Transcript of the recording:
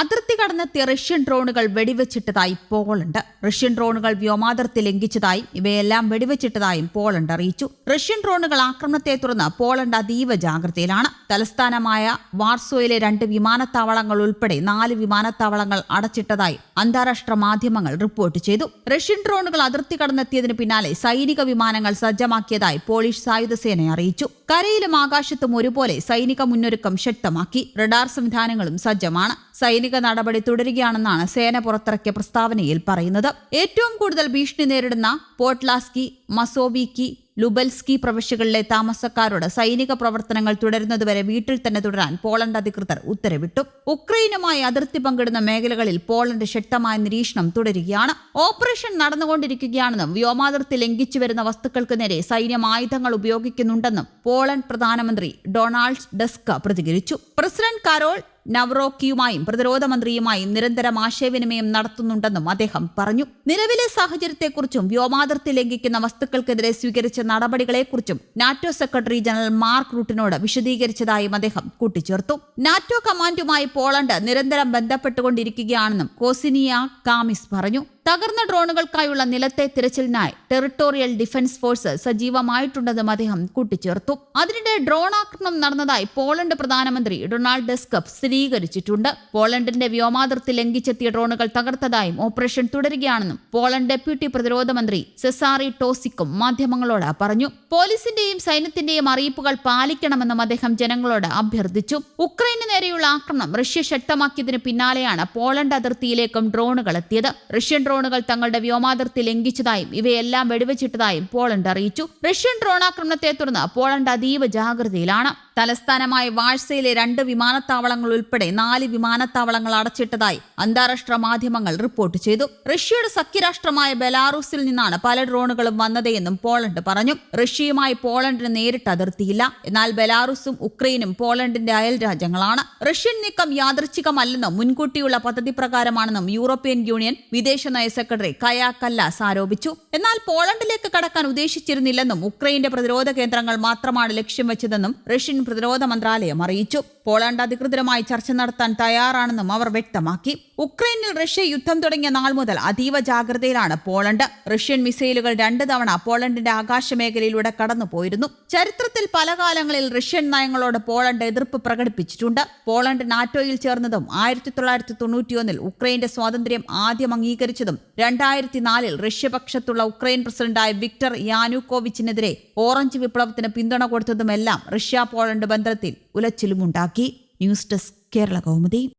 അതിർത്തി കടന്നെത്തിയ റഷ്യൻ ഡ്രോണുകൾ വെടിവെച്ചിട്ടതായി Poland. Russian ഡ്രോണുകൾ വ്യോമാതിർത്തി ലംഘിച്ചതായും ഇവയെല്ലാം വെടിവെച്ചിട്ടതായും പോളണ്ട് അറിയിച്ചു. റഷ്യൻ ഡ്രോണുകൾ ആക്രമണത്തെ തുടർന്ന് പോളണ്ട് അതീവ ജാഗ്രതയിലാണ്. തലസ്ഥാനമായ വാർസോയിലെ രണ്ട് വിമാനത്താവളങ്ങൾ ഉൾപ്പെടെ നാല് വിമാനത്താവളങ്ങൾ അടച്ചിട്ടതായി അന്താരാഷ്ട്ര മാധ്യമങ്ങൾ റിപ്പോർട്ട് ചെയ്തു. റഷ്യൻ ഡ്രോണുകൾ അതിർത്തി കടന്നെത്തിയതിന് പിന്നാലെ സൈനിക വിമാനങ്ങൾ സജ്ജമാക്കിയതായി പോളിഷ് സായുധ സേന അറിയിച്ചു. കരയിലും ആകാശത്തും ഒരുപോലെ സൈനിക മുന്നൊരുക്കം ശക്തമാക്കി. റഡാർ സംവിധാനങ്ങളും സജ്ജമാണ്. സൈനിക നടപടി തുടരുകയാണെന്നാണ് സേന പുറത്തിറക്കിയ പ്രസ്താവനയിൽ പറയുന്നത്. ഏറ്റവും കൂടുതൽ ഭീഷണി നേരിടുന്ന പോട്ട്ലാസ്കി മസോവിക്കി ലുബൽസ്കി പ്രവിശ്യകളിലെ താമസക്കാരോട് സൈനിക പ്രവർത്തനങ്ങൾ തുടരുന്നതുവരെ വീട്ടിൽ തന്നെ തുടരാൻ പോളണ്ട് അധികൃതർ ഉത്തരവിട്ടു. ഉക്രൈനുമായി അതിർത്തി പങ്കിടുന്ന മേഖലകളിൽ പോളണ്ട് ശക്തമായ നിരീക്ഷണം തുടരുകയാണ്. ഓപ്പറേഷൻ നടന്നുകൊണ്ടിരിക്കുകയാണെന്നും വ്യോമാതിർത്തി ലംഘിച്ചു വരുന്ന വസ്തുക്കൾക്ക് നേരെ സൈന്യം ആയുധങ്ങൾ ഉപയോഗിക്കുന്നുണ്ടെന്നും പോളണ്ട് പ്രധാനമന്ത്രി ഡൊണാൾഡ് ഡെസ്ക പ്രതികരിച്ചു. പ്രസിഡന്റ് കരോൾ നവറോക്കിയുമായും പ്രതിരോധ മന്ത്രിയുമായും നിരന്തരം ആശയവിനിമയം നടത്തുന്നുണ്ടെന്നും അദ്ദേഹം പറഞ്ഞു. നിലവിലെ സാഹചര്യത്തെക്കുറിച്ചും വ്യോമാതിർത്തി ലംഘിക്കുന്ന വസ്തുക്കൾക്കെതിരെ സ്വീകരിച്ച നടപടികളെക്കുറിച്ചും നാറ്റോ സെക്രട്ടറി ജനറൽ മാർക്ക് റൂട്ടിനോട് വിശദീകരിച്ചതായും അദ്ദേഹം കൂട്ടിച്ചേർത്തു. നാറ്റോ കമാൻഡുമായി പോളണ്ട് നിരന്തരം ബന്ധപ്പെട്ടുകൊണ്ടിരിക്കുകയാണെന്നും കോസിനിയ കാമിസ് പറഞ്ഞു. തകർന്ന ഡ്രോണുകൾക്കായുള്ള നിലത്തെ തിരച്ചിലിനായി ടെറിട്ടോറിയൽ ഡിഫൻസ് ഫോഴ്സ് സജീവമായിട്ടുണ്ടെന്നും അദ്ദേഹം കൂട്ടിച്ചേർത്തു. അതിനിടെ ഡ്രോൺ ആക്രമണം നടന്നതായി പോളണ്ട് പ്രധാനമന്ത്രി ഡൊണാൾഡ് ഡെസ്ക് സ്ഥിരീകരിച്ചിട്ടുണ്ട്. പോളണ്ടിന്റെ വ്യോമാതിർത്തി ലംഘിച്ചെത്തിയ ഡ്രോണുകൾ തകർത്തതായും ഓപ്പറേഷൻ തുടരുകയാണെന്നും പോളണ്ട് ഡെപ്യൂട്ടി പ്രതിരോധ മന്ത്രി സെസാറി ടോസിക്കും മാധ്യമങ്ങളോട് പറഞ്ഞു. പോലീസിന്റെയും സൈന്യത്തിന്റെയും അറിയിപ്പുകൾ പാലിക്കണമെന്നും അദ്ദേഹം ജനങ്ങളോട് അഭ്യർത്ഥിച്ചു. ഉക്രൈന് നേരെയുള്ള ആക്രമണം റഷ്യ ശക്തമാക്കിയതിന് പിന്നാലെയാണ് പോളണ്ട് അതിർത്തിയിലേക്കും ഡ്രോണുകൾ എത്തിയത്. റഷ്യൻ ഡ്രോണുകൾ തങ്ങളുടെ വ്യോമാതിർത്തി ലംഘിച്ചതായും ഇവയെല്ലാം വെടിവെച്ചിട്ടതായും പോളണ്ട് അറിയിച്ചു. റഷ്യൻ ഡ്രോൺ ആക്രമണത്തെ തുടർന്ന് പോളണ്ട് അതീവ ജാഗ്രതയിലാണ്. തലസ്ഥാനമായ വാഴ്സയിലെ രണ്ട് വിമാനത്താവളങ്ങൾ ഉൾപ്പെടെ നാല് വിമാനത്താവളങ്ങൾ അടച്ചിട്ടതായി അന്താരാഷ്ട്ര മാധ്യമങ്ങൾ റിപ്പോർട്ട് ചെയ്തു. റഷ്യയുടെ സഖ്യരാഷ്ട്രമായ ബെലാറൂസിൽ നിന്നാണ് പല ഡ്രോണുകളും വന്നതെന്നും പോളണ്ട് പറഞ്ഞു. റഷ്യയുമായി പോളണ്ടിന് നേരിട്ട് അതിർത്തിയില്ല. എന്നാൽ ബെലാറൂസും ഉക്രൈനും പോളണ്ടിന്റെ അയൽ രാജ്യങ്ങളാണ്. റഷ്യൻ നീക്കം യാദൃച്ഛികമല്ലെന്നും മുൻകൂട്ടിയുള്ള പദ്ധതി പ്രകാരമാണെന്നും യൂറോപ്യൻ യൂണിയൻ വിദേശനയ സെക്രട്ടറി കയാ കല്ലാസ് ആരോപിച്ചു. എന്നാൽ പോളണ്ടിലേക്ക് കടക്കാൻ ഉദ്ദേശിച്ചിരുന്നില്ലെന്നും ഉക്രൈന്റെ പ്രതിരോധ കേന്ദ്രങ്ങൾ മാത്രമാണ് ലക്ഷ്യം വെച്ചതെന്നും റഷ്യൻ പ്രതിരോധ മന്ത്രാലയം അറിയിച്ചു. പോളണ്ട് അധികൃതരുമായി ചർച്ച നടത്താൻ തയ്യാറാണെന്നും അവർ വ്യക്തമാക്കി. ഉക്രൈനിൽ റഷ്യ യുദ്ധം തുടങ്ങിയ നാൾ മുതൽ അതീവ ജാഗ്രതയിലാണ് പോളണ്ട്. റഷ്യൻ മിസൈലുകൾ രണ്ടു തവണ പോളണ്ടിന്റെ ആകാശമേഖലയിലൂടെ കടന്നുപോയിരുന്നു. ചരിത്രത്തിൽ പല കാലങ്ങളിൽ റഷ്യൻ നയങ്ങളോട് പോളണ്ട് എതിർപ്പ് പ്രകടിപ്പിച്ചിട്ടുണ്ട്. പോളണ്ട് നാറ്റോയിൽ ചേർന്നതും ആയിരത്തി തൊള്ളായിരത്തി തൊണ്ണൂറ്റിയൊന്നിൽ ഉക്രൈന്റെ സ്വാതന്ത്ര്യം ആദ്യം അംഗീകരിച്ചതും രണ്ടായിരത്തി നാലിൽ റഷ്യപക്ഷത്തുള്ള ഉക്രൈൻ പ്രസിഡന്റായ വിക്ടർ യാനുക്കോവിച്ചിനെതിരെ ഓറഞ്ച് വിപ്ലവത്തിന് പിന്തുണ കൊടുത്തതുമെല്ലാം റഷ്യ പോളണ്ട് ബന്ധത്തിൽ ഉലച്ചിലുമുണ്ടാക്കി ന്യൂസ് ഡെസ്ക് കേരള കൗമുദി.